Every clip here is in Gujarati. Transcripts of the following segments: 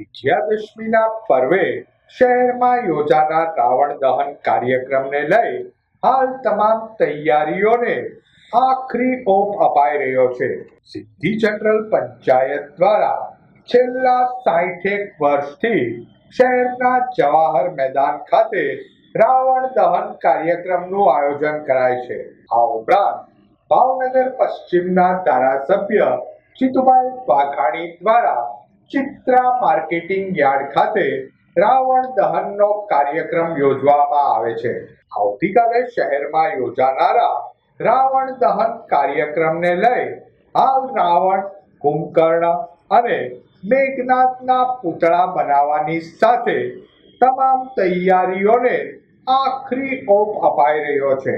વિજયાદશમીના પર્વે શહેરમાં યોજાનાર રાવણ દહન કાર્યક્રમને લઈ હાલ તમામ તૈયારીઓને આખરી ઓપ અપાઈ રહ્યો છે. સિદ્ધિ જનરલ પંચાયત દ્વારા છેલ્લા સાઠેક વર્ષથી શહેરના જવાહર મેદાન ખાતે રાવણ દહન કાર્યક્રમનું આયોજન કરાય છે. આ ઉપરાંત ભાવનગર પશ્ચિમના ધારાસભ્ય જીતુભાઈ વાઘાણી દ્વારા ચિત્રા માર્કેટિંગ યાર્ડ ખાતે રાવણ દહનનો કાર્યક્રમ યોજવામાં આવે છે. આવતીકાલે શહેરમાં યોજાનારા રાવણ દહન કાર્યક્રમને લઈ હાલ રાવણ, કુંભકર્ણ અને મેઘનાથના પૂતળા બનાવવાની સાથે તમામ તૈયારીઓને આખરી ઓપ અપાઈ રહ્યો છે.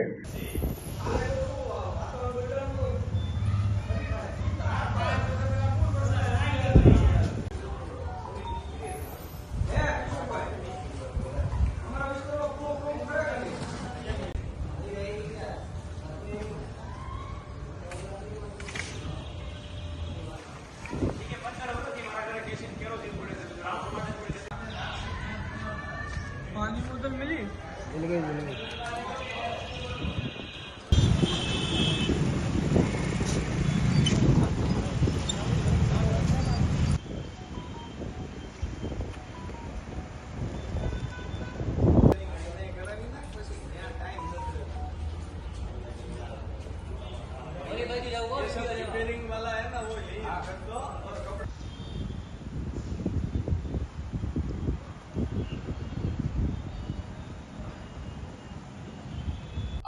रिपेयरिंग वाला है ना वो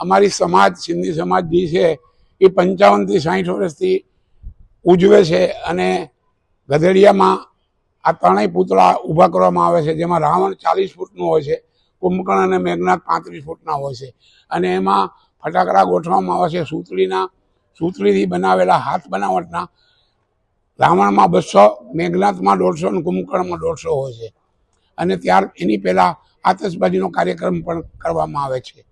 અમારી સમાજ, સિંધી સમાજ જે છે, એ પંચાવનથી સાઠ વર્ષથી ઉજવે છે અને ગધેડિયામાં આ ત્રણેય પૂતળા ઊભા કરવામાં આવે છે, જેમાં રાવણ ચાલીસ ફૂટનું હોય છે, કુંભકર્ણ અને મેઘનાથ પાંત્રીસ ફૂટના હોય છે અને એમાં ફટાકડા ગોઠવવામાં આવે છે, સૂતળીના, સૂતળીથી બનાવેલા હાથ બનાવટના. રાવણમાં બસો, મેઘનાથમાં દોઢસો અને કુંભકર્ણમાં દોઢસો હોય છે. અને ત્યાર, એની પહેલાં આતશબાજીનો કાર્યક્રમ પણ કરવામાં આવે છે.